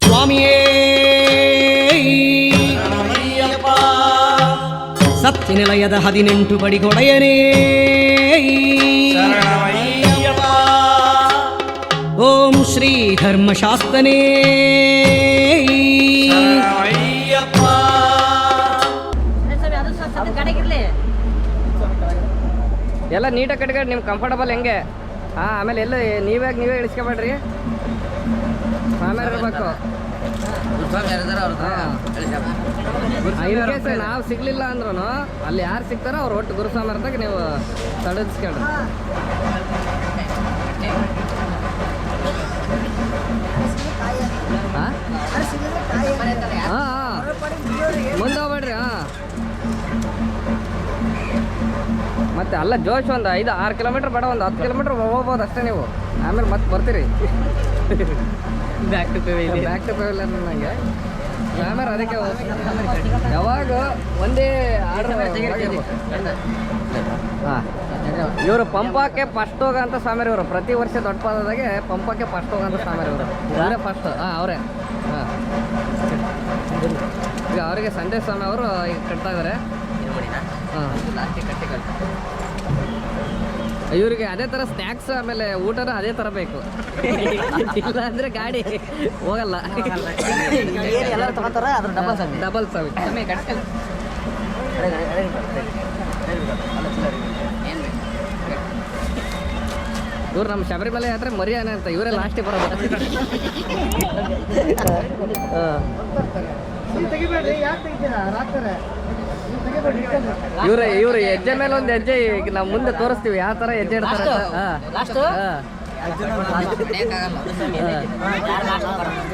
ಸ್ವಾಮಿಯೇ ಸತ್ಯನಿಲಯದ ಹದಿನೆಂಟು ಬಡಿಗೊಡೆಯನೇ ಓಂ ಶ್ರೀ ಧರ್ಮಶಾಸ್ತ್ರನೇ. ಎಲ್ಲ ನೀಟಾಗಿ ಕಟ್ಕೊಂಡು ನಿಮ್ಗೆ ಕಂಫರ್ಟಬಲ್ ಹೆಂಗೆ? ಹಾಂ ಆಮೇಲೆ ಎಲ್ಲ ನೀವೇ ನೀವೇ ಇಳಿಸ್ಕೊಬೇಡ್ರಿ. ಆಮೇಲೆ ಇರಬೇಕು ಇನ್ ಕೇಸ್ ನಾವು ಸಿಗ್ಲಿಲ್ಲ ಅಂದ್ರೂ ಅಲ್ಲಿ ಯಾರು ಸಿಗ್ತಾರೋ ಅವ್ರು ಒಟ್ಟು ಗುರುಸ್ವಾಮಿ ನೀವು ತಡಸ್ಕೊಳ್ರಿ ಹಾಂ ಹಾಂ ಮುಂದೆ ಹಾಂ ಮತ್ತೆ ಅಲ್ಲ ಜೋಶ್ ಒಂದು ಐದು ಆರು ಕಿಲೋಮೀಟ್ರ್ ಬೇಡ ಒಂದು ಹತ್ತು ಕಿಲೋಮೀಟ್ರ್ ಹೋಗ್ಬೋದು ಅಷ್ಟೇ ನೀವು. ಆಮೇಲೆ ಮತ್ತೆ ಬರ್ತೀರಿ. Back to back to pavilion ನನಗೆ ಆಮೇಲೆ ಅದಕ್ಕೆ ಯಾವಾಗ ಒಂದೇ ಆರ್ಡರ್ ಹಾಂ. ಇವರು ಪಂಪಕ್ಕೆ ಫಸ್ಟ್ ಹೋಗಂತ ಸ್ವಾಮಿ ಇವರು. ಪ್ರತಿ ವರ್ಷ ದೊಡ್ಡ ಪಾದದಾಗೆ ಪಂಪಕ್ಕೆ ಫಸ್ಟ್ ಹೋಗಂತ ಸ್ವಾಮಿ ಇವರು. ಅವರೇ ಫಸ್ಟ್ ಹಾಂ ಅವರೇ. ಹಾಂ. ಈಗ ಅವರಿಗೆ ಸಂಜೆ ಸ್ವಾಮಿ ಅವರು ಈಗ ಕಟ್ತಾ ಇದ್ದಾರೆ ಇವ್ರಿಗೆ ಅದೇ ಥರ ಸ್ನಾಕ್ಸ್ ಆಮೇಲೆ ಊಟನ ಅದೇ ಥರ ಬೇಕು. ಇಲ್ಲ ಅಂದರೆ ಗಾಡಿ ಹೋಗಲ್ಲ. ಎಲ್ಲರೂ ತಗೋತಾರ? ಅದ್ರ ಡಬಲ್ ಡಬಲ್ ಇವ್ರು ನಮ್ಮ ಶಬರಿಮಲೆ ಆದ್ರೆ ಮರಿಯಾನೆ ಅಂತ ಇವರೇ ಲಾಸ್ಟಿಗೆ ಬರೋದು. ಇವ್ರ ಇವ್ರ ಹೆಜ್ಜೆ ಮೇಲೆ ಒಂದು ಹೆಜ್ಜೆ ಈಗ ನಾವು ಮುಂದೆ ತೋರಿಸ್ತೀವಿ ಯಾವ ತರ ಹೆಜ್ಜೆ ಇಡ್ತಾರೆ.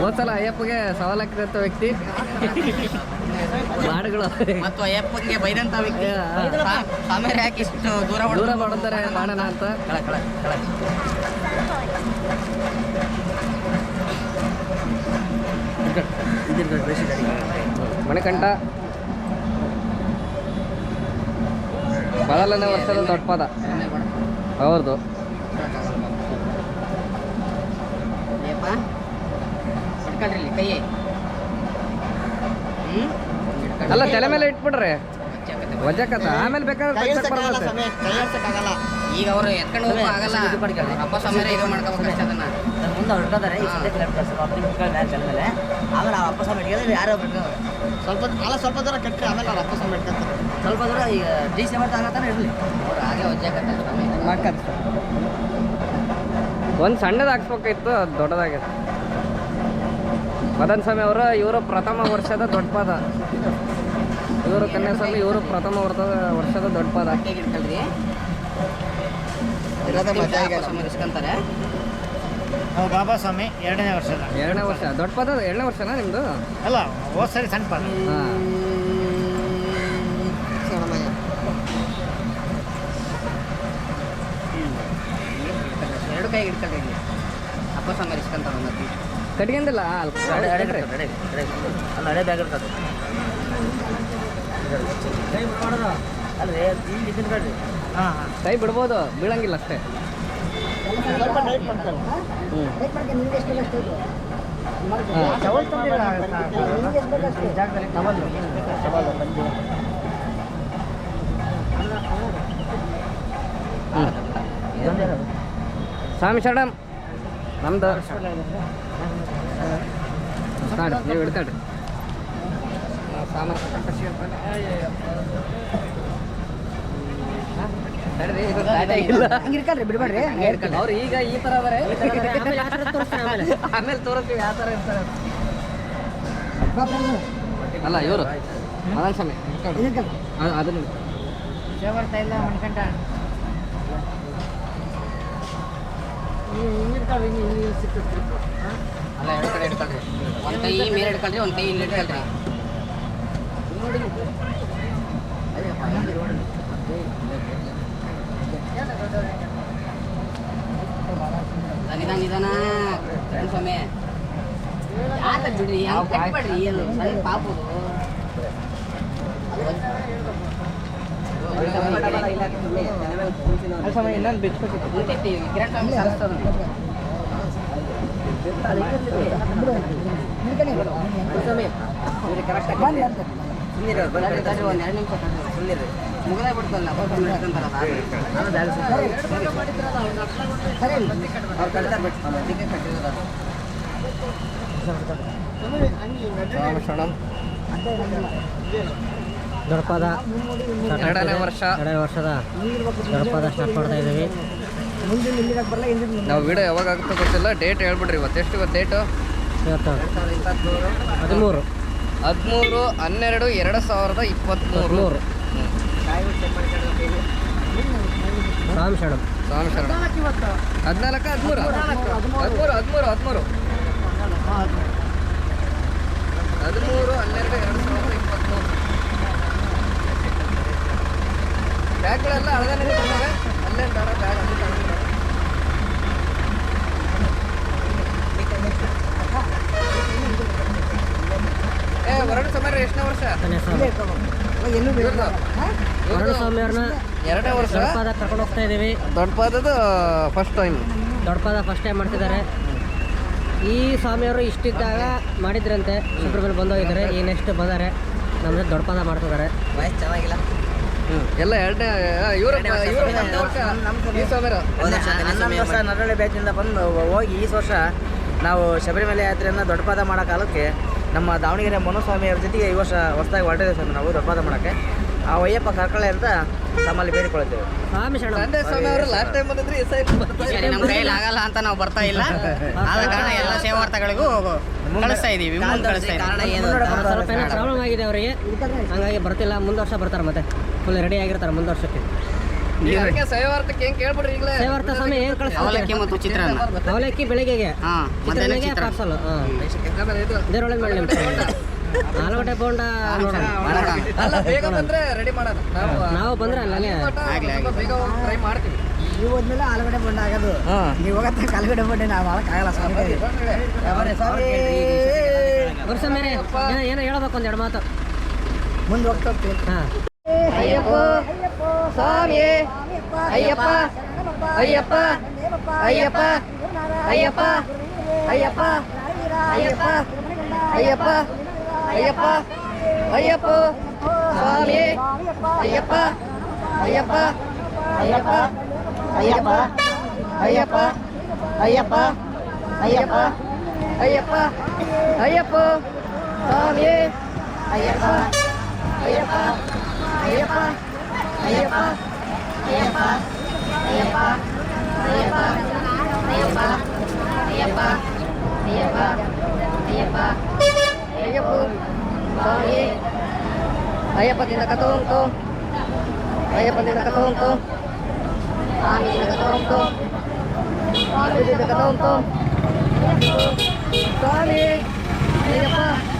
ಹೋದ್ಸಲ ಅಯ್ಯಪ್ಪಗೆ ಸವಾಲಾಗ್ತಿದ್ದ ವ್ಯಕ್ತಿ. ಮಾಡಗಳು ಮತ್ತು ಅಯ್ಯಪ್ಪನಿಗೆ ಬೈದಂತ ವ್ಯಕ್ತಿ. ಆಮೇಲೆ ಯಾಕೆ ಇಷ್ಟು ದೂರ ದೂರ ಮಾಡುತ್ತಾರೆ ಮಾಡೋಣ ಅಂತ. ಮಣಿಕಂಠ. ಮೊದಲನೇ ವರ್ಷದ ದೊಡ್ಡ ಪದ. ಅವ್ರದ್ದು ಅಲ್ಲ ತಲೆ ಮೇಲೆ ಇಟ್ಬಿಡ್ರಿ. ವಜಕತ ಆಮೇಲೆ ಬೇಕಾದ್ರೆ. ಈಗ ಅವರು ಎತ್ಕೊಂಡು ಹೋಗೋ ಆಗಲ್ಲ. ಅಪ್ಪ ಸಮಯ ಇದು ಮಾಡ್ಕೋಬೇಕಷ್ಟೇ ಅದನ್ನ. ಮುಂದೆ ಹೊರಟೋದಾರೆ ಈ ಸದ್ಯ ಕಿಲೋಮೀಟರ್ ಒಬ್ಬರಿಗೆ ಮುಟ್ಕೊಂಡು ಮ್ಯಾಲೆ ಮೇಲೆ ಆಮೇಲೆ ಆ ಅಪ್ಪ ಸಮಯ ಯಾರು ಬಿಡ್ತಾರೆ ಸ್ವಲ್ಪ ಅಲ್ಲ ಸ್ವಲ್ಪ ದೂರ ಕಟ್ಟಿ ಆಮೇಲೆ ಅವ್ರು ಅಪ್ಪ ಮಾಡ್ಕೊಂತಾರೆ. ಸ್ವಲ್ಪ ದೂರ ಈಗ ಡಿ ಸಿ ಮಾಡ್ತಾ ಆಗತ್ತಾನೆ ಇರಲಿ. ಅವ್ರು ಹಾಗೆ ಒಜ್ಜಾಕತ್ತಾರೆ ಸ್ವಾಮಿ. ಒಂದು ಸಣ್ಣದು ಹಾಕ್ಸ್ಬೇಕಾಗಿತ್ತು ಅದು ದೊಡ್ಡದಾಗಿದೆ ಮದನ್ ಸ್ವಾಮಿ ಅವರು ಇವರು ಪ್ರಥಮ ವರ್ಷದ ದೊಡ್ಡ ಪದ. ಇವರು ಕನ್ಯಾಸ್ವಾಮಿ ಇವರು ಪ್ರಥಮ ವರ್ಷದ ವರ್ಷದ ದೊಡ್ಡ ಪದ. ಇಟ್ಕೊಳ್ರಿ ಸಮಯ ಇಸ್ಕೊಂತಾರೆ. ಬಾಬಾ ಸ್ವಾಮಿ ಎರಡನೇ ವರ್ಷದ. ಎರಡನೇ ವರ್ಷ. ದೊಡ್ಡ ಪದ ಎರಡನೇ ವರ್ಷನಾ ನಿಮ್ಮದು ಅಲ್ಲ ಹೋದ್ ಸರಿ ಸಣ್ಣ ಪದ. ಹಾಂ. ಎರಡು ಕೈ ಇಲ್ಲಿ ಅಪ್ಪ ಅಲ್ಲಿ. ಅಲ್ಲ ಹಳೆ ಬ್ಯಾಗ್ ಇರ್ತದೆ. ಇಲ್ಲಿ ಹಾಂ ಹಾಂ. ಕೈ ಬಿಡ್ಬೋದು ಬೀಳಂಗಿಲ್ಲ ಅಷ್ಟೇ. ಹ್ಞೂ ಸ್ವಾಮಿ ಶರಣಂ. ನಮ್ದು. ನೀವು ಇಡ್ತಾಡ್ರಿ ಸಾಮಾನು. ಬಿಡ್ಬೇಡ್ರಿ. ಅವ್ರು ಈಗ ಈ ತರ ಅದಾರೆ ಆಮೇಲೆ ತೋರಿಸ್ತೀವಿ ಯಾವ ತರ ಇರ್ತಾರೆ. ಅಲ್ಲ ಇವರು. ಅದನ್ನ ಬರ್ತಾ ಇಲ್ಲ ಅಲ್ಲ ಎರಡು ಕಡೆ ಇಟ್ಕೊಳ್ರಿ ಒಂದು ಕೈ ಮೇಲೆ ಇಟ್ಕೊಳ್ರಿ ಒಂದು ಕೈ ಇಲ್ಲಿ ಇಟ್ಕೊಳ್ರಿ ನಿಧಾನ ನಿಧಾನ ಫ್ರೆಂಡ್ ಸ್ವಾಮಿ. ಯಾಕ ಬಿಡ್ರಿ ಕಟ್ ಕಟ್ಬೇಡ್ರಿ ಏನು ಸಣ್ಣ ಪಾಪದು ಇನ್ನೊಂದು ಬಿಚ್ಕೊಟ್ಟಿತ್ತು ಕಿರಣ್ ಸ್ವಾಮಿ ಸರಸ್ತದ ಒಂದು ಎರಡು ನಿಮಿಷ ಸುಮ್ಮನೆ ಮುಗದೇ ಬಿಡ್ತಲ್ಲ ಅವ್ರು ಕಲಿತಾರೆ ಬಿಟ್ಟು ಅದಕ್ಕೆ ಕಟ್ಟಿರೋದು ದೊಡ್ಡಪದ ಎರಡನೇ ವರ್ಷ. ಎರಡನೇ ವರ್ಷದ ದೊಡ್ಡಪದ ಸ್ಟಾರ್ಟ್ ಮಾಡ್ತಾ ಇದ್ದೀವಿ. ನಾವು ವಿಡಿಯೋ ಯಾವಾಗ ಆಗುತ್ತೋ ಗೊತ್ತಿಲ್ಲ. ಡೇಟ್ ಹೇಳ್ಬಿಡ್ರಿ ಇವತ್ತು. ಎಷ್ಟು ಇವತ್ತು ಡೇಟು ಹದಿಮೂರು. ಹದಿಮೂರು ಹನ್ನೆರಡು ಎರಡು ಸಾವಿರದ ಇಪ್ಪತ್ತ್ಮೂರು ಶರಣಂ. ಶರಣ. ಹದಿನಾಲ್ಕು ಹದಿಮೂರು? ಹದಿಮೂರು ಹದಿಮೂರು ಹದಿಮೂರು. ಹದಿಮೂರು ಹನ್ನೆರಡು ಎರಡು ಸಾವಿರದ ಇಪ್ಪತ್ತ್ಮೂರು ಬ್ಯಾಗ್ಗಳೆಲ್ಲ ಹಳದನೇ ಬಂದಾವೆ ಅಲ್ಲೇ ಬೇಡ ಬ್ಯಾಗ್ ಅಲ್ಲಿ ತಗೊಂಡ್ರೆ. ಏ ವರಡು ಸಮಯ ಎಷ್ಟನೇ ವರ್ಷ ಹತ್ತನೇ ಸಾವಿರ ಇವ್ರ್ದು? ವರುಣ ಸ್ವಾಮಿ ಅವ್ರನ್ನ ಎರಡನೇ ವರ್ಷ? ದೊಡ್ಡಪದ ಕರ್ಕೊಂಡು ಹೋಗ್ತಾ ಇದ್ದೀವಿ. ದೊಡ್ಡ ಪಾದದ ಫಸ್ಟ್ ಟೈಮ್ ದೊಡ್ಡಪದ ಫಸ್ಟ್ ಟೈಮ್ ಮಾಡ್ತಿದ್ದಾರೆ. ಈ ಸ್ವಾಮಿಯವರು ಇಷ್ಟಿದ್ದಾಗ ಮಾಡಿದ್ರಂತೆ. ಸುಬ್ರಹ್ಮಣ್ಯ ಬಂದೋಗಿದ್ದಾರೆ. ಈ ನೆಕ್ಸ್ಟ್ ಬಂದಾರೆ ನಮ್ಗೆ ದೊಡ್ಡಪಾದ ಮಾಡ್ತಿದ್ದಾರೆ. ವಯಸ್ಸು ಚೆನ್ನಾಗಿಲ್ಲ. ಎಲ್ಲ ಎರಡನೇ ವರ್ಷ ನರಳಿ ಬ್ಯಾಚಿಂದ ಬಂದು ಹೋಗಿ ಈ ವರ್ಷ ನಾವು ಶಬರಿಮಲೆ ಯಾತ್ರೆಯನ್ನು ದೊಡ್ಡಪಾದ ಮಾಡೋ ಕಾಲಕ್ಕೆ ನಮ್ಮ ದಾವಣಗೆರೆ ಮನೋಸ್ವಾಮಿಯವ್ರ ಜೊತೆಗೆ ಈ ವರ್ಷ ಹೊಸದಾಗಿ ಹೊರಟಿದೆ ಸ್ವಾಮಿ ನಾವು ದೊಡ್ಡಪಾದ ಮಾಡೋಕ್ಕೆ. ಆ ಅಯ್ಯಪ್ಪ ಕರ್ಕೊಳ್ಳೆ ಅಂತ ತಮ್ಮಲ್ಲಿ ಬೇಡಿಕೊಳ್ತೇವೆ ನಮ್ಮ ಕೈಯಲ್ಲಿ ಆಗಲ್ಲ ಅಂತ ನಾವು ಬರ್ತಾ ಇಲ್ಲ. ಆದ ಕಾರಣ ಎಲ್ಲ ಸೇವಾರ್ಥಗಳಿಗೂ ಕಳಿಸ್ತಾ ಇದೀವಿ ಸ್ವಲ್ಪ ಏನೋ? ಪ್ರಾಬ್ಲಮ್ ಆಗಿದೆ ಅವರಿಗೆ. ಹಂಗಾಗಿ ಬರ್ತಿಲ್ಲ ಮುಂದೆ ವರ್ಷ ಬರ್ತಾರೆ ಮತ್ತೆ. ಫುಲ್ ರೆಡಿ ಆಗಿರ್ತಾರೆ ಮುಂದೆ ವರ್ಷಕ್ಕೆ. ಸೇವಾರ್ಥ ಸ್ವಾಮಿ ಏನು ಅವಲಕ್ಕಿ ಮತ್ತು ಚಿತ್ರಾನ್ನ. ಅವಲಕ್ಕಿ ಬೆಳಿಗ್ಗೆಗೆ. ಹಾ ಮಧ್ಯಾಹ್ನ ಚಿತ್ರಾನ್ನಗೆ ಚಿತ್ರಾನ್ನ. ಪಾರ್ಸಲ್. ಹಾಂ. ಆಮೇಲೆ ಇದು. ಇದರೊಳಗೆ ಮಾಡಿ ಆಲೂಗಡ್ಡೆ ಬೋಂಡ ನಾವು ಬಂದ್ರೆ ಅಲ್ಲೇ. ನೀವು ಹೋದ್ಮೇಲೆ ಆಲೂಗಡ್ಡೆ ಬೋಂಡ ಆಗೋದು ನೀವು ಹೋಗತ್ತ ಕಾಲುಗಡೆ ಬಂಡೆ ನಾವು ಮಾಡಕ್ಕಾಗಲ್ಲ ಸ್ವಾಮಿ. ಸ್ವಾಮಿ. ವರ್ಷ ಮೇಲೆ ಏನೋ ಏನೋ ಹೇಳ್ಬೇಕು ಒಂದು ಎರಡು ಮಾತು. ಮುಂದೆ ಹೋಗ್ತಾ ಹೋಗ್ತೀವಿ. ಹಾಂ. ಅಯ್ಯಪ್ಪ ಸ್ವಾಮಿ ಅಯ್ಯಪ್ಪ ಅಯ್ಯಪ್ಪ ಅಯ್ಯಪ್ಪ ಅಯ್ಯಪ್ಪ ಅಯ್ಯಪ್ಪ ಅಯ್ಯಪ್ಪ ಅಯ್ಯಪ್ಪ ಅಯ್ಯಪ್ಪ ಅಯ್ಯಪ್ಪ ಸ್ವಾಮಿ ಅಯ್ಯಪ್ಪ ಅಯ್ಯಪ್ಪ ಅಯ್ಯಪ್ಪ ಅಯ್ಯಪ್ಪ ಅಯ್ಯಪ್ಪ ಅಯ್ಯಪ್ಪ ಅಯ್ಯಪ್ಪ ಅಯ್ಯಪ್ಪ ಅಯ್ಯಪ್ಪ ಸ್ವಾಮಿ ಅಯ್ಯಪ್ಪ ಅಯ್ಯಪ್ಪ ಅಯ್ಯಪ್ಪ ಅಯ್ಯಪ್ಪ ಅಯ್ಯಪ್ಪ ಅಯ್ಯಪ್ಪ ಅಯ್ಯಪ್ಪ ಅಯ್ಯಪ್ಪ ಅಯ್ಯಪ್ಪ ಅಯ್ಯಪ್ಪ ಅಯ್ಯಪ್ಪ ಅಯ್ಯಪ್ಪ ಸ್ವಾಮಿ ಅಯ್ಯಪ್ಪದಿಂದ ಕಥ ಉಂಟು ಅಯ್ಯಪ್ಪದಿಂದ ಕಥ ಉಂಟು ಸ್ವಾಮಿಯಿಂದ ಕಥ ಉಂಟು ಸ್ವಾಮಿಯಿಂದ ಕಥ ಉಂಟು ಸ್ವಾಮಿ ಅಯ್ಯಪ್ಪ ದೊಡ್ಡವಾದ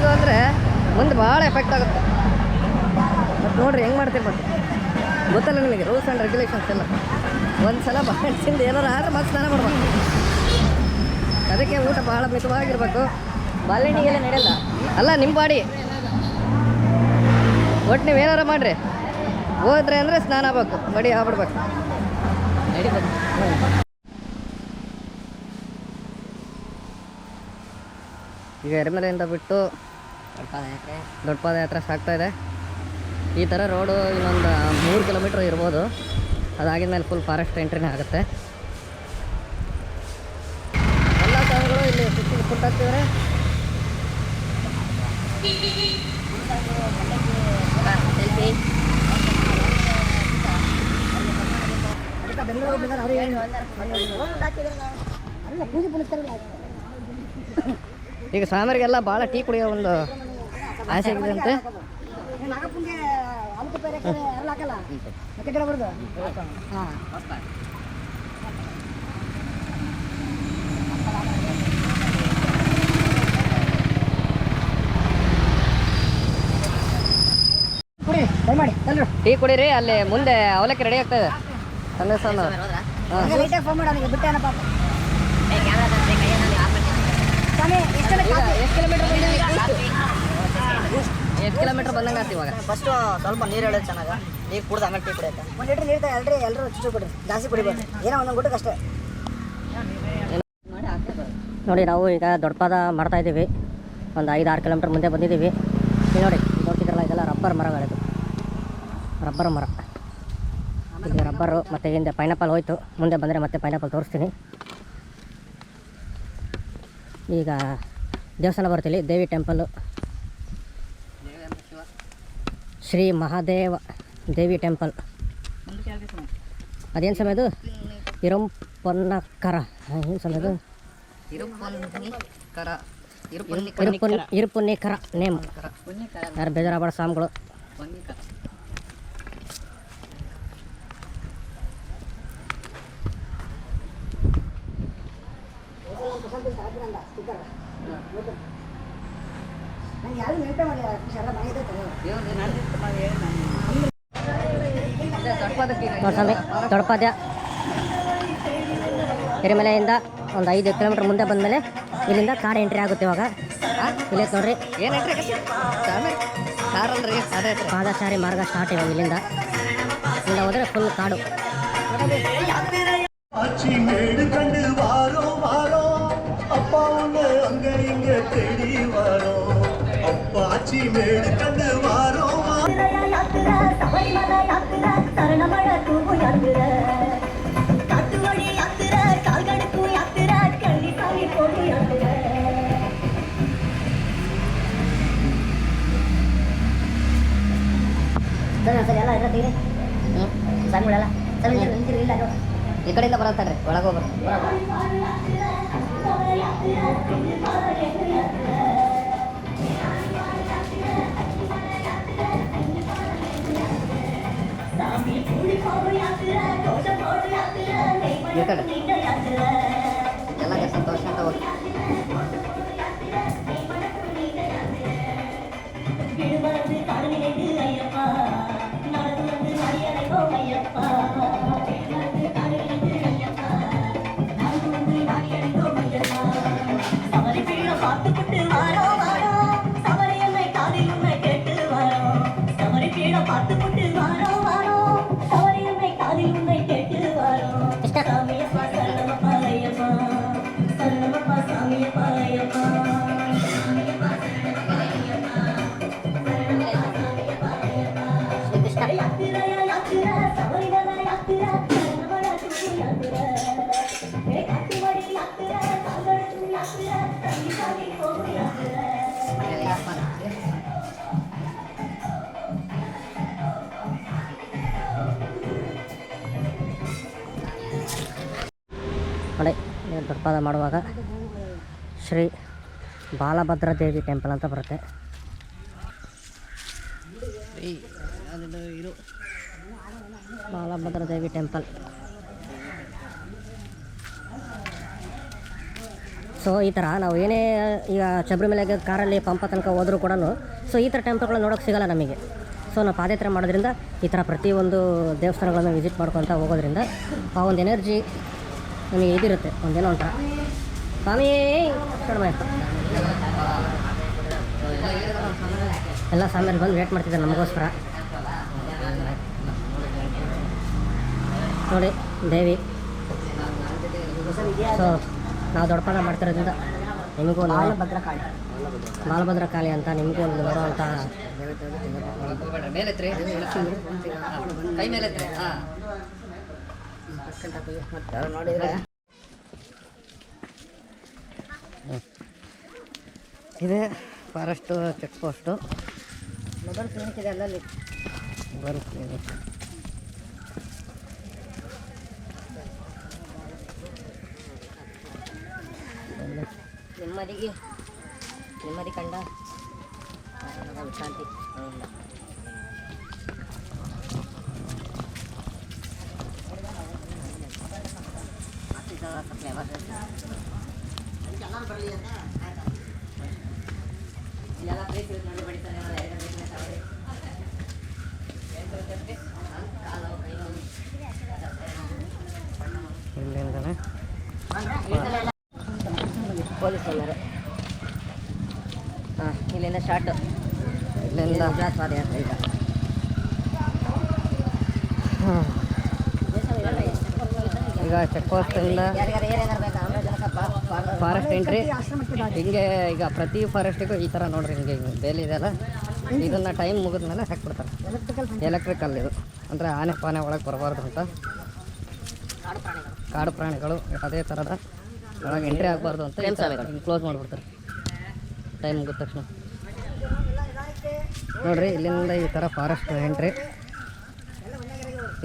ಇದು ಅಂದರೆ ಮುಂದೆ ಭಾಳ ಎಫೆಕ್ಟ್ ಆಗುತ್ತೆ. ಮತ್ತು ನೋಡ್ರಿ ಹೆಂಗೆ ಮಾಡ್ತೀರಿ ಮತ್ತೆ. ಗೊತ್ತಲ್ಲ ನಿಮಗೆ ರೂಲ್ಸ್ ಆ್ಯಂಡ್ ರೆಗ್ಯುಲೇಷನ್ಸ್ ಎಲ್ಲ. ಒಂದು ಸಲ ತಿಂದು ಏನಾರು ಆದರೆ ಮತ್ತೆ ಸ್ನಾನ ಮಾಡ್ಬೇಕು. ಅದಕ್ಕೆ ಊಟ ಭಾಳ ಮಿತವಾಗಿರ್ಬೇಕು. ಬಾಲ್ಯಣಿಗೆಲ್ಲ ನಡೆಯಲ್ಲ? ಅಲ್ಲ ನಿಮ್ಮ ಬಾಡಿ. ಒಟ್ಟು ನೀವು ಏನಾರ ಮಾಡ್ರಿ. ಹೋದ್ರೆ ಅಂದರೆ ಸ್ನಾನ ಆಗ್ಬೇಕು ಮಡಿ ಆಗ್ಬಿಡ್ಬೇಕು. ಈಗ ಎರಮಲೆಯಿಂದ ಬಿಟ್ಟು ದೊಡ್ಡ ಪಾದಯಾತ್ರೆ ಸಾಗ್ತಾ ಇದೆ. ಈ ಥರ ರೋಡು ಇನ್ನೊಂದು ಮೂರು ಕಿಲೋಮೀಟ್ರ್ ಇರ್ಬೋದು. ಅದಾಗಿದ್ಮೇಲೆ ಫುಲ್ ಫಾರೆಸ್ಟ್ ಎಂಟ್ರಿನೇ ಆಗುತ್ತೆ. ಎಲ್ಲ ಸಾಂಗ್ಗಳು ಇಲ್ಲಿ ಸುತ್ತಿ ಫುಟ್ ಹಾಕ್ತಿದ್ರೆ. ಈಗ ಸಾಮರಿಗೆಲ್ಲ ಭಾಳ ಟೀ ಕುಡಿಯೋ ಒಂದು ಆಸೆ ಟೀ ಕುಡೀರಿ ಅಲ್ಲಿ ಮುಂದೆ ಅವಲಕ್ಕಿ ರೆಡಿ ಆಗ್ತಾ ಇದೆ. ಸಣ್ಣ ಹಾಂ. ಎಷ್ಟು ಕಿಲೋಮೀಟರ್ ಎಷ್ಟು ಕಿಲೋಮೀಟರ್ ಬಂದಂಗೆ ಆಯ್ತು ಇವಾಗ. ಫಸ್ಟು ಸ್ವಲ್ಪ ನೀರು ಹೇಳೋದು ಚೆನ್ನಾಗ. ನೀರು ಕುಡ್ದು ಆಮೇಲೆ ಟೀ ಕುಡಿಯುತ್ತೆ ಒಂದು ಲೀಟ್ರ್ ನೀರು ಎಲ್ರಿ ಎಲ್ಲರೂ ಚುಚ್ಚು ಕೊಡಿ ಜಾಸ್ತಿ ಕುಡಿಬೇಕು ಏನೋ ಒಂದೊಂದು ಗುಟ್ಟಕ್ಕೆ ಅಷ್ಟೇ. ನೋಡಿ ನಾವು ಈಗ ದೊಡ್ಡಪಾದ ಮಾಡ್ತಾ ಇದ್ದೀವಿ. ಒಂದು ಐದು ಆರು ಕಿಲೋಮೀಟ್ರ್ ಮುಂದೆ ಬಂದಿದ್ದೀವಿ. ಇಲ್ಲಿ ನೋಡಿ ನೋಡ್ತಿದ್ರಲ್ಲ ಇದೆಲ್ಲ ರಬ್ಬರ್ ಮರಗಳಿದು ರಬ್ಬರ್ ಮರ. ಇಲ್ಲಿ ರಬ್ಬರು ಮತ್ತು ಹಿಂದೆ ಪೈನಾಪಲ್ ಹೋಯ್ತು. ಮುಂದೆ ಬಂದರೆ ಮತ್ತೆ ಪೈನಾಪಲ್ ತೋರಿಸ್ತೀನಿ. ಈಗ ದೇವಸ್ಥಾನ ಬರ್ತೀವಿ ದೇವಿ ಟೆಂಪಲ್ಲು ಶ್ರೀ ಮಹಾದೇವ ದೇವಿ ಟೆಂಪಲ್. ಅದೇನು ಸಮಯದು ಇರಂಪನ್ನಕರ ಏನು ಸಮಯದು ಅದು? ಇರುಪುನ್ ಇರುಪುನ್ನಿಕರ ನೇಮ್. ಯಾರು ಬೇಜಾರಾಗಬೇಡ ಸ್ವಾಮಿಗಳು. ನೋಡಿ ದೊಡ್ಡಪಾದ್ಯ ಹಿರಿಮಲೆಯಿಂದ ಒಂದು ಐದು ಕಿಲೋಮೀಟ್ರ್ ಮುಂದೆ ಬಂದಮೇಲೆ ಇಲ್ಲಿಂದ ಕಾರ್ ಎಂಟ್ರಿ ಆಗುತ್ತೆ ಇವಾಗ. ಇಲ್ಲೇ ನೋಡ್ರಿ. ಅದೇ ಪಾದಚಾರಿ ಮಾರ್ಗ ಸ್ಟಾರ್ಟ್ ಇವಾಗ ಇಲ್ಲಿಂದ. ಇಲ್ಲಿಂದ ಹೋದ್ರೆ ಫುಲ್ ಕಾಡು. அப்பாச்சி மேடு கண்டு வாரோ வாரோ ಯಾತ್ರಾ ಶಬರಿಮಲ ಯಾತ್ರಾ ಶರಣಮಳ ತೂಗು ಯಾತ್ರಾ ಕಾಟುವಳಿ ಯಾತ್ರಾ ಕಾಲ್ಗಡಕು ಯಾತ್ರಾ ಕಳ್ಳಿ ಸಾಲಿ ಹೋಗು ಯಾತ್ರಾ ಸರಿ ಸರಿ ಎಲ್ಲ ಇರತ್ತೀರಿ ಹ್ಞೂ ಸಾಮಿಗಳೆಲ್ಲ ಸರಿ ನಿಂತಿರಿ ಇಲ್ಲ ನೋಡಿ ಈ ಕಡೆಯಿಂದ ಬರತ್ತಾಡ್ರಿ ಒಳಗೆ ಹೋಗ್ಬರ್ ಸಂತೋಷ ಅಂತ ದೊಡ್ಡಪಾದ ಮಾಡುವಾಗ ಶ್ರೀ ಬಾಲಭದ್ರ ದೇವಿ ಟೆಂಪಲ್ ಅಂತ ಬರುತ್ತೆ. ಬಾಲಭದ್ರ ದೇವಿ ಟೆಂಪಲ್. ಸೊ ಈ ಥರ ನಾವು ಏನೇ, ಈಗ ಶಬರಿಮಲೆಗೆ ಕಾರಲ್ಲಿ ಪಂಪ ತನಕ ಹೋದರೂ ಕೂಡ ಸೊ ಈ ಥರ ಟೆಂಪಲ್ಗಳನ್ನ ನೋಡೋಕೆ ಸಿಗಲ್ಲ ನಮಗೆ. ಸೊ ನಾವು ಪಾದಯಾತ್ರೆ ಮಾಡೋದ್ರಿಂದ ಈ ಥರ ಪ್ರತಿಯೊಂದು ದೇವಸ್ಥಾನಗಳನ್ನು ವಿಸಿಟ್ ಮಾಡ್ಕೊತ ಹೋಗೋದ್ರಿಂದ ಆ ಒಂದು ಎನರ್ಜಿ ನಮಗೆ ಇದಿರುತ್ತೆ ಒಂದೇನೋ ಒಂಥರ ಸ್ವಾಮಿ, ಕಡಿಮೆ ಎಲ್ಲ ಸ್ವಾಮಿಯರು ಬಂದು ವೇಟ್ ಮಾಡ್ತಿದ್ದಾರೆ ನಮಗೋಸ್ಕರ. ನೋಡಿ, ದೇವಿ. ಸೊ ನಾವು ದೊಡ್ಡಪಣ ಮಾಡ್ತಿರೋದ್ರಿಂದ ನಿಮಗೂ ಒಂದು ಭದ್ರ ಬಾಲಭದ್ರಕಾಳಿ ಅಂತ, ನಿಮಗೂ ಒಂದು ಮೇಲೆ ಕೈ ಮೇಲೆ ನೋಡಿದ್ರೆ ಇದೆ forest check post. Mobile clinic ಇದೆ ಅಲ್ಲಲ್ಲಿ. Mobile clinic. ನೆಮ್ಮದಿಗೆ ನೆಮ್ಮದಿ ಕಂಡ. ವಿಶ್ರಾಂತಿ ಇಲ್ಲಿಂದನೇ ಪೊಲೀಸ್ ಎಲ್ಲರು ಹಾಂ ಇಲ್ಲಿಂದ ಸ್ಟಾರ್ಟು ಇಲ್ಲಿಂದ ಗುಜರಾತ್ ಪಾದಯಾತ್ರೆ ಈಗ ಈಗ ಚೆಕ್ ಪೋಸ್ಟಿಂದ ಫಾರೆಸ್ಟ್ ಎಂಟ್ರಿ ಹಿಂಗೆ ಈಗ ಪ್ರತಿ ಫಾರೆಸ್ಟಿಗೂ ಈ ಥರ ನೋಡ್ರಿ ಹಿಂಗೆ ಬೇಲಿ ಇದೆಯಲ್ಲ ಇದನ್ನ ಟೈಮ್ ಮುಗಿದ್ಮೇಲೆ ಹಾಕ್ಬಿಡ್ತಾರೆ. ಎಲೆಕ್ಟ್ರಿಕಲ್ ಇದು. ಅಂದರೆ ಆನೆ ಪಾನೆ ಒಳಗೆ ಬರಬಾರ್ದು ಅಂತ. ಕಾಡು ಪ್ರಾಣಿಗಳು ಅದೇ ಥರದ ಒಳಗೆ ಎಂಟ್ರಿ ಆಗಬಾರ್ದು ಅಂತ ಹಿಂಗೆ ಕ್ಲೋಸ್ ಮಾಡಿಬಿಡ್ತಾರೆ. ಟೈಮ್ ಮುಗಿದ ತಕ್ಷಣ. ನೋಡ್ರಿ ಇಲ್ಲಿಂದ ಈ ಥರ ಫಾರೆಸ್ಟ್ ಎಂಟ್ರಿ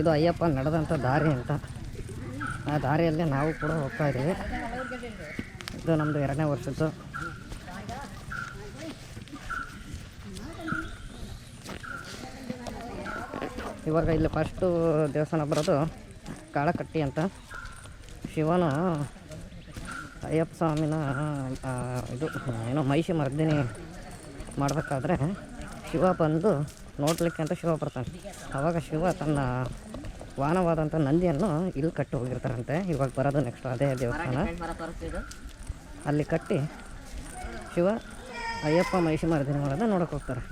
ಇದು ಅಯ್ಯಪ್ಪ ನಡೆದಂಥ ದಾರಿ ಅಂತ. ಆ ದಾರಿಯಲ್ಲಿ ನಾವು ಕೂಡ ಹೋಗ್ತಾ ಇದ್ದೀವಿ. ಇದು ನಮ್ಮದು ಎರಡನೇ ವರ್ಷದ್ದು. ಇವಾಗ ಇಲ್ಲಿ ಫಸ್ಟು ದೇವಸ್ಥಾನ ಬರೋದು ಕಾಳಕಟ್ಟಿ ಅಂತ. ಶಿವನ ಅಯ್ಯಪ್ಪ ಸ್ವಾಮಿನ ಇದು, ಏನೋ ಮಹಿಷಿ ಮರ್ದಿನಿ ಮಾಡಬೇಕಾದ್ರೆ ಶಿವ ಬಂದು ನೋಡಲಿಕ್ಕೆ ಅಂತ ಶಿವ ಬರ್ತಾನೆ. ಅವಾಗ ಶಿವ ತನ್ನ ವಾಹನವಾದಂಥ ನಂದಿಯನ್ನು ಇಲ್ಲಿ ಕಟ್ಟಿ ಹೋಗಿರ್ತಾರಂತೆ. ಇವಾಗ ಬರೋದು ನೆಕ್ಸ್ಟ್ ಅದೇ ದೇವಸ್ಥಾನ. ಅಲ್ಲಿ ಕಟ್ಟಿ ಶಿವ ಅಯ್ಯಪ್ಪ ಮಹಿಷಿ ಮರ್ದಿನಿ ನೋಡೋಕೆ ಹೋಗ್ತಾರೆ.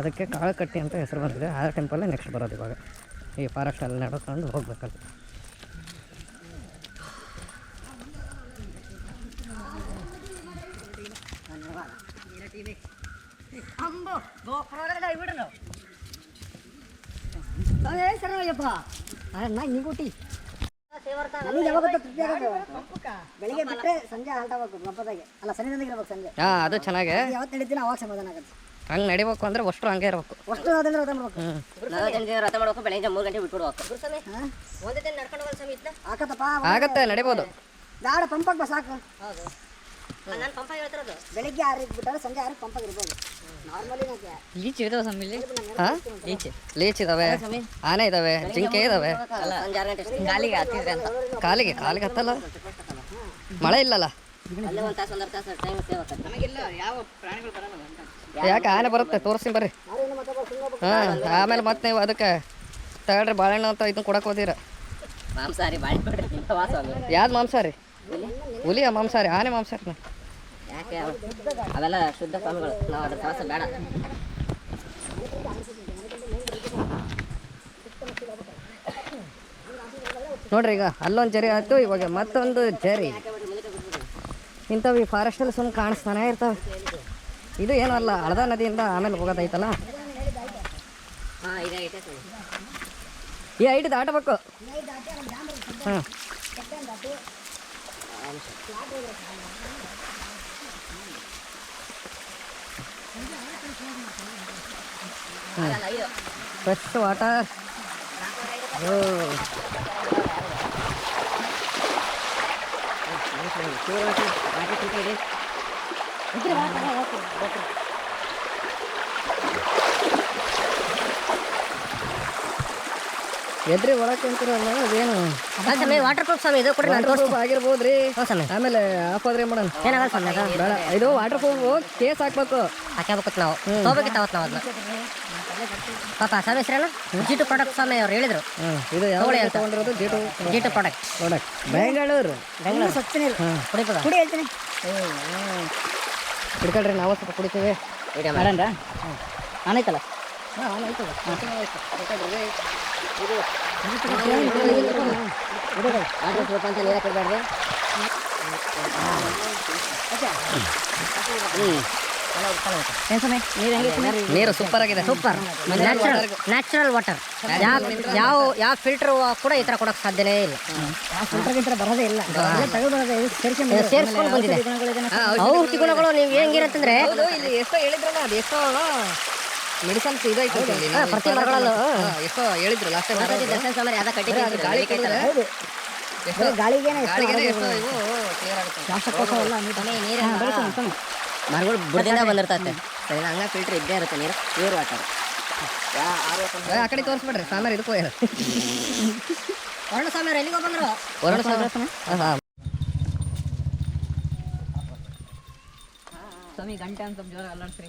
ಅದಕ್ಕೆ ಕಾಳಕಟ್ಟಿ ಅಂತ ಹೆಸರು ಬಂದಿದೆ. ಆ ಟೆಂಪಲ್ಲೇ ನೆಕ್ಸ್ಟ್ ಬರೋದು ಇವಾಗ. ಈ ಫಾರೆಸ್ಟಲ್ಲಿ ನಡ್ಕೊಂಡು ಹೋಗ್ಬೇಕಲ್ಲಿ ಬೆಳಿಗ್ಗೆ ಬಿಟ್ಟರೆ ಸಂಜೆ ಆಲ್ಟ ಆಗ್ಬೇಕು ಹಬ್ಬದಾಗೆ ಅಲ್ಲ ಸನ್ನಿಧಾನಕ್ಕೆ ಇರ್ಬೇಕು ಸಂಜೆ. ಹಾ ಅದು ಚೆನ್ನಾಗೆ. ಯಾವತ್ತು ನಡೀತೀನಿ ಅವಾಗ ಸಮಾಧಾನ ಆಗುತ್ತೆ. ಹಂಗೆ ನಡಿಬೇಕು ಅಂದ್ರೆ ಅಷ್ಟು ಹಂಗೆ ಇರಬೇಕು. ಅಷ್ಟು ಅದನ್ನ ರಥ ಮಾಡ್ಬೇಕು. ಹ್ಞೂ ರಥ ಮಾಡ್ಬೇಕು ಬೆಳಗ್ಗೆ ಮೂರು ಗಂಟೆ ಬಿಟ್ಬಿಡ್ಬೇಕು. ಒಂದೇ ದಿನ ನಡ್ಕೊಂಡು ಹೋಗಲ್ಲ ಆಗತ್ತೆ ನಡಿಬೋದು. ದಾಡ ಪಂಪಾಗ ಸಾಕು. ನಾನು ಹೇಳ್ತಿರೋದು. ಬೆಳಿಗ್ಗೆ ಆರಕ್ಕೆ ಬಿಟ್ಟಾರ ಸಂಜೆ ಆರಕ್ಕೆ ಪಂಪಾಗಿ ಇರ್ಬೋದು. ಲೀಚ್ ಇದಾವೆ ಸಮ್ಮಿಲಿ ಹಾಂ ಲೀಚ್ ಇದಾವೆ ಆನೆ ಇದಾವೆ ಜಿಂಕೆ ಇದಾವೆ ಕಾಲಿಗೆ ಹತ್ತಿದ್ರೆ ಅಂತ ಕಾಲಿಗೆ ಕಾಲಿಗೆ ಹತ್ತಲ್ಲ ಮಳೆ ಇಲ್ಲಲ್ಲ ಯಾಕೆ ಆನೆ ಬರುತ್ತೆ ತೋರಿಸಿ ಬರ್ರಿ ಹಾಂ ಆಮೇಲೆ ಮತ್ತೆ ನೀವು ಅದಕ್ಕೆ ತಗೊಳ್ರಿ ಬಾಳೆಹಣ್ಣು ಅಂತ ಇದನ್ನ ಕೊಡಕ್ಕೆ ಹೋದಿರ ಮಾಂಸಾಹಾರಿ ಯಾವ್ದು ಮಾಂಸಾರಿ ಹುಲಿಯ ಮಾಂಸಾರಿ ಆನೆ ಮಾಂಸಾರಿನ ಯಾಕೆ ಅವ- ಅವೆಲ್ಲ ಶುದ್ಧ ಸ್ವಾಮಿಗಳು ನಾವು ಅದ್ರ ಸಹವಾಸ ಬೇಡ. ನೋಡ್ರಿ ಈಗ ಅಲ್ಲೊಂದು ಜರಿ ಆಯ್ತು ಇವಾಗ ಮತ್ತೊಂದು ಜರಿ. ಇಂಥವು ಈ ಫಾರೆಸ್ಟಲ್ಲಿ ಸುಮ್ಮನೆ ಕಾಣಿಸ್ತಾನೆ ಇರ್ತಾವೆ. ಇದು ಏನೂ ಅಲ್ಲ ಅಳದ ನದಿಯಿಂದ ಆಮೇಲೆ ಹೋಗೋದೈತಲ್ಲ? ಈ ಐಟ್ ದಾಟಬೇಕು. ಹಾಂ ಅಲ್ಲ, ಇದು ಫ್ರೆಶ್ ವಾಟರ್ ಎದ್ರಿ ಒಳಕ್ಕೆ ಅಂತಿರಲ್ಲ ಅದೇನು? ವಾಟರ್ ಪ್ರೂಫ್ ಸ್ವಾಮಿ ಇದು ಕೊಡ್ರಿ ನಾನು ವಾಟರ್ ಪ್ರೂಫ್ ಆಗಿರ್ಬೋದ್ರಿ. ಹ್ಞೂ ಸ್ವಾಮಿ. ಆಮೇಲೆ ಆಫ್ ಆದ್ರೆ ಮಾಡೋಣ. ಏನಾಗಲ್ಲ ಸ್ವಾಮಿ ಬೇಡ. ಇದು ವಾಟರ್ ಪ್ರೂಫ್ ಕೇಸ್ ಹಾಕ್ಬೇಕು. ಹಾಕ್ಯಾಬೇಕು ನಾವು. ಹೋಗ್ಬೇಕಿತ್ತು ಅವತ್ತು ನಾವು ಅದನ್ನ. ಪಾಪ ಸ್ವಾಮಿ ಹೆಸರೇನು? ಜಿಟು ಪ್ರಾಡಕ್ಟ್ ಸ್ವಾಮಿ ಅವ್ರು ಹೇಳಿದ್ರು. ಇದು ಯಾವ. ತಗೊಂಡಿರೋದು? ಜೀಟು ಜಿಟು ಪ್ರಾಡಕ್ಟ್ ಪ್ರಾಡಕ್ಟ್ ಬೆಂಗಳೂರು. ಬೆಂಗಳೂರು ಸ್ವಚ್ಛ ನೀರು ಕುಡಿ ಹೇಳ್ತೀನಿ. ಕುಡ್ಕೊಳ್ರಿ ನಾವು ಸ್ವಲ್ಪ ಕುಡಿತೀವಿ. ಮಾಡಣ್ರ ಸ್ವಲ್ಪ ಅಂತ ನೀರೇ ಕೊಡಬೇಡ್ರಿ ಏನ್ ಸಮಯ? ನೀರು ಹೆಂಗೆ ನೀರು ಸೂಪರ್ ಆಗಿದೆ ಸೂಪರ್ ನ್ಯಾಚುರಲ್ ನ್ಯಾಚುರಲ್ ವಾಟರ್ ಯಾವ ಯಾವ ಯಾವ ಫಿಲ್ಟರ್ ಕೂಡ ಈ ಥರ ಕೊಡೋಕೆ ಸಾಧ್ಯನೇ ಇಲ್ಲ. ಫಿಲ್ಟರ್ ಬರೋದೇ ಇಲ್ಲ. ಸೇರಿಸ್ಕೊಂಡು ಬಂದಿದೆ. ಔಷಧಿ ಗುಣಗಳು ನೀವು ಹೆಂಗಿರತ್ತಂದ್ರೆ ಹೌದು ಇಲ್ಲಿ ಎಷ್ಟೋ ಹೇಳಿದ್ರಲ್ಲ ಅದು ಎಷ್ಟೋ ಮೆಡಿಸನ್ಸ್ ಪ್ರತಿ ಮರಗಳಲ್ಲೂ. ಹಾ, ಎಷ್ಟೋ ಹೇಳಿದ್ರು ಲಾಸ್ಟ್ ಟೈಮ್ ದರ್ಶನ ಕಟ್ಟಿ ಗಾಳಿ ಕೊಡಿದ್ರೆ ಎಷ್ಟೋ ಗಾಳಿಗೇನೆ ಗಾಳಿಗೆ ಎಷ್ಟೋ ಇವು ಕ್ಲಿಯರ್ ಆಗುತ್ತೆ. ಶ್ವಾಸಕೋಶ ಎಲ್ಲ ಮರಗಳು ಬುಡದಿಂದ ಬಂದಿರ್ತೈತೆ. ಸರಿ ಹಂಗ ಫಿಲ್ಟರ್ ಇದ್ದೇ ಇರುತ್ತೆ ನೀರು ಪ್ಯೂರ್ ವಾಟರ್ ಆ ಕಡೆ ತೋರಿಸ್ಬಿಡ್ರಿ ಸಾಮಾರು ಇದಕ್ಕೂ ಹೇಳಿ ವರ್ಣ ಸ್ವಾಮಿ ಎಲ್ಲಿಗೆ ಬಂದ್ರು? ವರುಣ ಸ್ವಾಮಿ ಹಾಂ ಸ್ವಾಮಿ ಗಂಟೆ ಅಂತ ಜೋರ ಅಲ್ಲಾಡ್ಸ್ರಿ.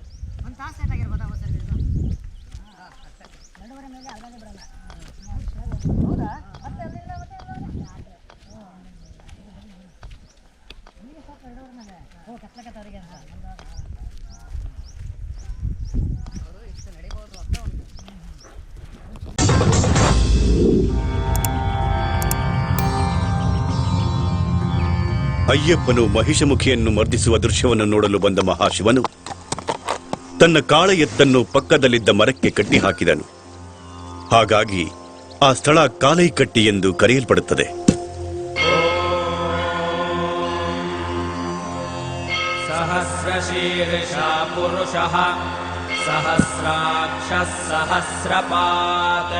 ಅಯ್ಯಪ್ಪನು ಮಹಿಷಮುಖಿಯನ್ನು ಮರ್ದಿಸುವ ದೃಶ್ಯವನ್ನು ನೋಡಲು ಬಂದ ಮಹಾಶಿವನು ತನ್ನ ಕಾಳ ಎತ್ತನ್ನು ಪಕ್ಕದಲ್ಲಿದ್ದ ಮರಕ್ಕೆ ಕಟ್ಟಿ ಹಾಕಿದನು. ಹಾಗಾಗಿ ಆ ಸ್ಥಳ ಕಾಲೈಕಟ್ಟಿ ಎಂದು ಕರೆಯಲ್ಪಡುತ್ತದೆ. ಸಹಸ್ರಾಕ್ಷ ಸಹಸ್ರಪಾತ್.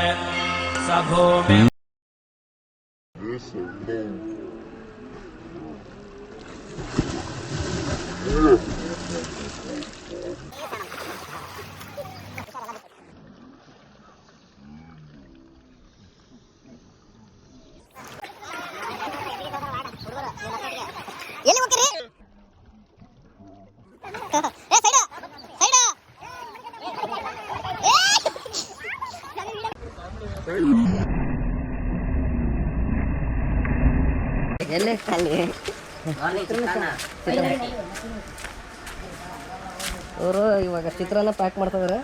ಅವರು ಇವಾಗ ಚಿತ್ರಾನ್ನ ಪ್ಯಾಕ್ ಮಾಡ್ತಿದಾರೆ.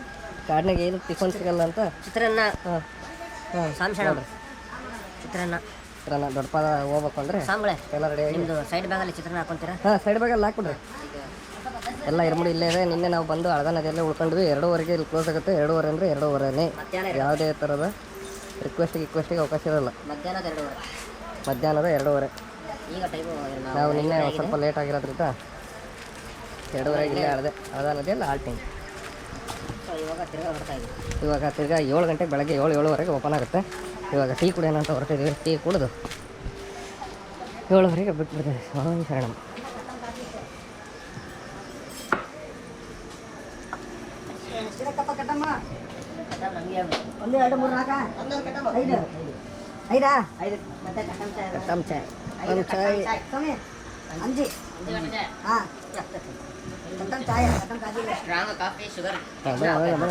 ಕಾಡ್ನಾಗ ಏನು ಟಿಫನ್ ಸಿಗಲ್ಲ ಅಂತ. ಚಿತ್ರಾನ್ನ? ಹಾಂ. ಹಾಂ. ಚಿತ್ರಾನ್ನ. ಚಿತ್ರಾನ್ನ ದೊಡ್ಡ ಪಾದ ಹೋಗ್ಬೇಕು ಅಂದ್ರೆ ಸಾಂಬಳೆ. ಎಲ್ಲ ರೆಡಿ ನಿಮ್ದು ಸೈಡ್ ಬ್ಯಾಗಲ್ಲಿ ಚಿತ್ರಾನ್ನ ಹಾಕೊಂತೀರಾ? ಹಾಂ ಸೈಡ್ ಬ್ಯಾಗಲ್ಲಿ ಹಾಕ್ಬಿಡ್ರಿ. ಎಲ್ಲ ಇರ್ಮುಡಿ ಇಲ್ಲೇ ಇದೆ. ನಿನ್ನೆ ನಾವು ಬಂದು ಹಳದ ನದಿಯಲ್ಲೇ ಉಳ್ಕೊಂಡ್ವಿ ಎರಡೂವರೆಗೆ ಇಲ್ಲಿ ಕ್ಲೋಸ್ ಆಗುತ್ತೆ. ಎರಡೂವರೆ ಅಂದರೆ ಎರಡೂವರೆನೇ. ಯಾವುದೇ ಥರದ ರಿಕ್ವೆಸ್ಟ್ ರಿಕ್ವೆಸ್ಟಿಗೆ ಅವಕಾಶ ಇರಲ್ಲ. ಮಧ್ಯಾಹ್ನದ ಎರಡೂವರೆ. ಮಧ್ಯಾಹ್ನದ ಎರಡೂವರೆ. ನಾವು ನಿನ್ನೆ ಒಂದು ಸ್ವಲ್ಪ ಲೇಟ್ ಆಗಿರೋದ್ರಿಂದ ಎರಡೂವರೆಗೆ ಇಲ್ಲೇ ಅರ್ಧ ಅರ್ಧ ನದಿಯಲ್ಲಿ ಆಲ್ ಟೈಮ್ ಇವಾಗ ತಿರ್ಗಾ ಏಳು ಗಂಟೆ ಬೆಳಗ್ಗೆ ಏಳು ಏಳುವರೆಗೆ ಓಪನ್ ಆಗುತ್ತೆ. ಇವಾಗ ಟೀ ಕುಡಿಯೋಣ ಅಂತ ಹೊರಟಿದ್ದೀವಿ. ಟೀ ಕುಡಿದು ಏಳುವರೆಗೆ ಬಿಟ್ಬಿಡ್ತೀವಿ ಸ್ವಾಮಿ ಶರಣಂ. ಒಂದು ಎರಡು ಮೂರು ನಾಲ್ಕು? ಐದು. ಐದಾ? ಕಟ್ಟಮ್ ಚಾಯ್. ಒಂದು ಚಾಯ್ ಸ್ವಾಮಿ ಅಂಜಿ ಹಾಂ ಕಟ್ಟಂ ಚಾಯ್ ಕಟ್ಟಂ ಕಾಜಿ ಸ್ಟ್ರಾಂಗ್ ಕಾಫಿ ಶುಗರ್ ಹಾಂ